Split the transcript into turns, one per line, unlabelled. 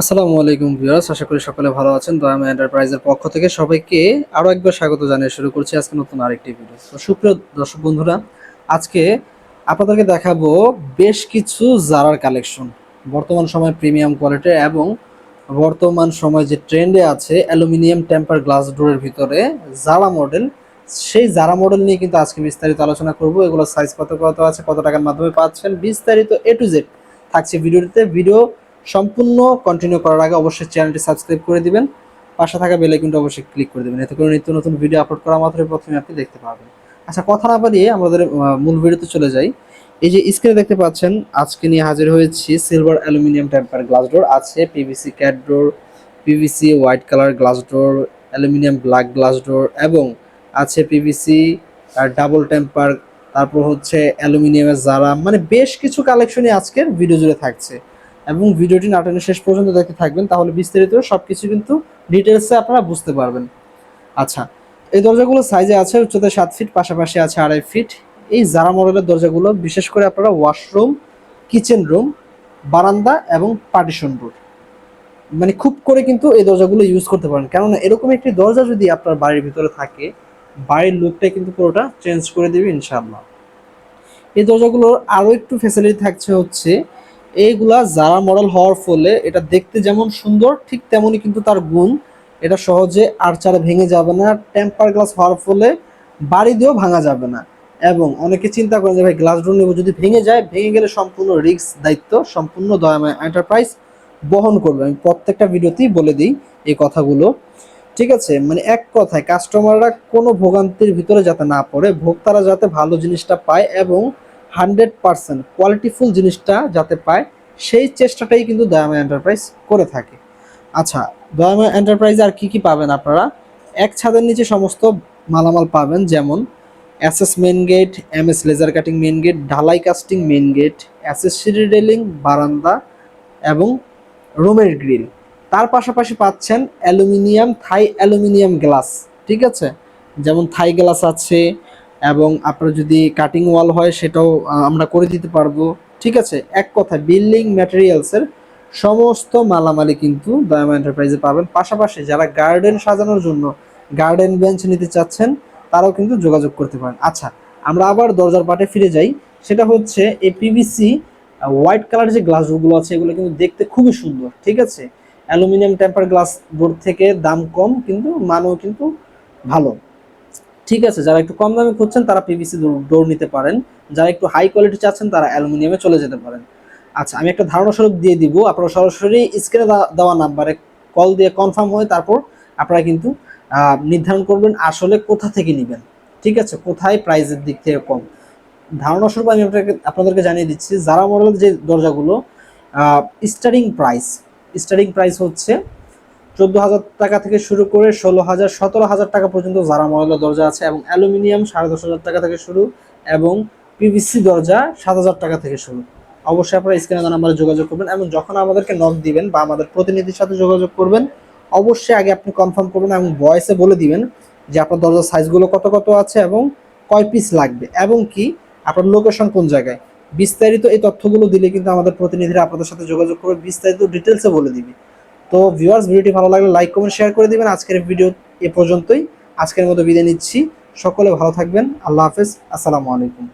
আসসালামু আলাইকুম ভিউয়ার্স, আশা করি সকলে ভালো আছেন। দয়ামা এন্টারপ্রাইজের পক্ষ থেকে সবাইকে আরও একবার স্বাগত জানিয়ে শুরু করছি আজকে নতুন আরেকটি ভিডিও তো সুপ্রিয় দর্শক বন্ধুরা, আজকে আপনাদেরকে দেখাবো বেশ কিছু জারার কালেকশন বর্তমান সময় প্রিমিয়াম কোয়ালিটির এবং বর্তমান সময় যে ট্রেন্ডে আছে অ্যালুমিনিয়াম টেম্পার গ্লাস ডোরের ভিতরে জারা মডেল সেই জারা মডেল নিয়ে কিন্তু আজকে বিস্তারিত আলোচনা করব। এগুলো সাইজ কত কত আছে, কত টাকার মাধ্যমে পাচ্ছেন, বিস্তারিত এ টু জেড থাকছে ভিডিওটিতে। ভিডিও সম্পূর্ণ কন্টিনিউ করার আগে অবশ্যই চ্যানেলটি সাবস্ক্রাইব করে দিবেন। পাশে থাকা বেল আইকনটা অবশ্যই ক্লিক করে দিবেন। এতে করে নিত্য নতুন ভিডিও আপলোড করা মাত্রই প্রথমে আপনি দেখতে পাবেন। আচ্ছা কথা না বাড়িয়ে আমাদের মূল ভিডিওতে চলে যাই। এই যে স্ক্রিনে দেখতে পাচ্ছেন, আজকে নিয়ে হাজির হয়েছি silver aluminium temper glass door আছে PVC cat door PVC white colour glass door aluminium black glass door এবং আছে পিভিসি ডাবল টেম্পার তারপর হচ্ছে অ্যালুমিনিয়ামের জারা মানে বেশ কিছু কালেকশনই আজকের ভিডিও জুড়ে থাকছে। এবং ভিডিওটি নাটনের শেষ পর্যন্ত দেখতে থাকবেন, তাহলে বিস্তারিত সবকিছু কিন্তু ডিটেলসে আপনারা বুঝতে পারবেন। আচ্ছা এই দরজাগুলো সাইজে আছে উচ্চতা সাত ফিট পাশাপাশি আছে আড়াই ফিট এই জারা মডেলের দরজাগুলো, বিশেষ করে আপনারা ওয়াশরুম কিচেন রুম বারান্দা এবং পার্টিশন রুম মানে খুব করে কিন্তু এই দরজাগুলো ইউজ করতে পারেন। কেননা এরকম একটি দরজা যদি আপনার বাড়ির ভিতরে থাকে, বাড়ির লুকটা কিন্তু পুরোটা চেঞ্জ করে দেবে ইনশাল্লাহ এই দরজাগুলোর আরও একটু ফ্যাসিলিটি থাকছে হচ্ছে এইগুলা যারা মডেল হওয়ার ফলে এটা দেখতে যেমন সুন্দর, ঠিক তেমনই কিন্তু তার গুণ। এটা সহজে আরচারে ভেঙে যাবে না টেম্পার গ্লাস হওয়ার ফলে বাড়ি দিয়েও ভাঙা যাবে না। এবং অনেকে চিন্তা করেন যে, ভাই গ্লাস ডোর নেব। যদি ভেঙে যায়, ভেঙে গেলে সম্পূর্ণ রিক্স দায়িত্ব, সম্পূর্ণ দয়াময় এন্টারপ্রাইজ বহন করবে। আমি প্রত্যেকটা ভিডিওতেই বলে দিই এই কথাগুলো। ঠিক আছে মানে এক কথায় কাস্টমাররা কোনো ভোগান্তির ভিতরে যাতে না পড়ে, ভোক্তারা যাতে ভালো জিনিসটা পায় এবং হান্ড্রেড পার্সেন্ট কোয়ালিটিফুল জিনিসটা যাতে পায়, সেই চেষ্টাটাই কিন্তু দয়াময় এন্টারপ্রাইজ করে থাকে। আচ্ছা দয়াময় এন্টারপ্রাইজে আর কি কি পাবেন আপনারা? এক ছাদের নিচে সমস্ত মালামাল পাবেন, যেমন SS main gate M S laser cutting main gate, ঢালাই কাস্টিং মেন গেট এসএস সিঁড়ি রেলিং, বারান্দা এবং রুমের গ্রিল। তার পাশাপাশি পাচ্ছেন অ্যালুমিনিয়াম, থাই অ্যালুমিনিয়াম গ্লাস, ঠিক আছে? যেমন থাই গ্লাস আছে এবং আপনার যদি কাটিং ওয়াল হয়, সেটাও আমরা করে দিতে পারব। ঠিক আছে? এক কথা বিল্ডিং ম্যাটেরিয়ালসের সমস্ত মালামালি কিন্তু দয়ামা এন্টারপ্রাইজে পাবেন। পাশাপাশি যারা গার্ডেন সাজানোর জন্য গার্ডেন বেঞ্চ নিতে চাচ্ছেন, তারাও কিন্তু যোগাযোগ করতে পারেন। আচ্ছা আমরা আবার দরজার পাটে ফিরে যাই। সেটা হচ্ছে এই পিভিসি হোয়াইট কালার যে গ্লাসগুলো আছে, এগুলো কিন্তু দেখতে খুবই সুন্দর। ঠিক আছে? অ্যালুমিনিয়াম টেম্পার গ্লাস বোর্ড থেকে দাম কম, কিন্তু মানও কিন্তু ভালো। ঠিক আছে, যারা একটু কম দামে খুঁজছেন তারা পিভিসি ডোর নিতে পারেন। যারা একটু হাই কোয়ালিটি চাচ্ছেন তারা অ্যালুমিনিয়ামে চলে যেতে পারেন। আচ্ছা আমি একটা ধারণা স্বরূপ দিয়ে দিব। আপনারা সরাসরি স্ক্রিনে দেওয়া নাম্বারে কল দিয়ে কনফার্ম হয়ে তারপর আপনারা কিন্তু নির্ধারণ করবেন আসলে কোথা থেকে নেবেন। ঠিক আছে, কোথায় প্রাইসের দিক থেকে কম। ধারণা স্বরূপ আমি আপনাকে, আপনাদেরকে জানিয়ে দিচ্ছি, যারা মডেলের যে দরজাগুলো স্টারিং প্রাইস স্টারিং প্রাইস হচ্ছে চোদ্দ হাজার টাকা থেকে শুরু করে ষোলো হাজার, সতেরো হাজার টাকা পর্যন্ত যারা ময়লা দরজা আছে এবং অ্যালুমিনিয়াম সাড়ে দশ হাজার টাকা থেকে শুরু এবং পিভিসি দরজা সাত হাজার টাকা থেকে শুরু। অবশ্যই আপনারা স্ক্রিনে নাম্বারে যোগাযোগ করবেন এবং যখন আমাদেরকে নক দিবেন বা আমাদের প্রতিনিধির সাথে যোগাযোগ করবেন, অবশ্যই আগে আপনি কনফার্ম করবেন এবং ভয়েসে বলে দিবেন যে আপনার দরজার সাইজগুলো কত কত আছে এবং কয় পিস লাগবে এবং কি আপনার লোকেশন কোন জায়গায়। বিস্তারিত এই তথ্যগুলো দিলে কিন্তু আমাদের প্রতিনিধিরা আপনাদের সাথে যোগাযোগ করবে, বিস্তারিত ডিটেলসে বলে দিবে। তো ভিউয়ার্স ভিডিওটি ভালো লাগলে লাইক কমেন্ট শেয়ার করে দিবেন। আজকের ভিডিও এ পর্যন্তই। আজকের মতো বিদায় নিচ্ছি। সকলে ভালো থাকবেন। আল্লাহ হাফেজ। আসসালামু আলাইকুম।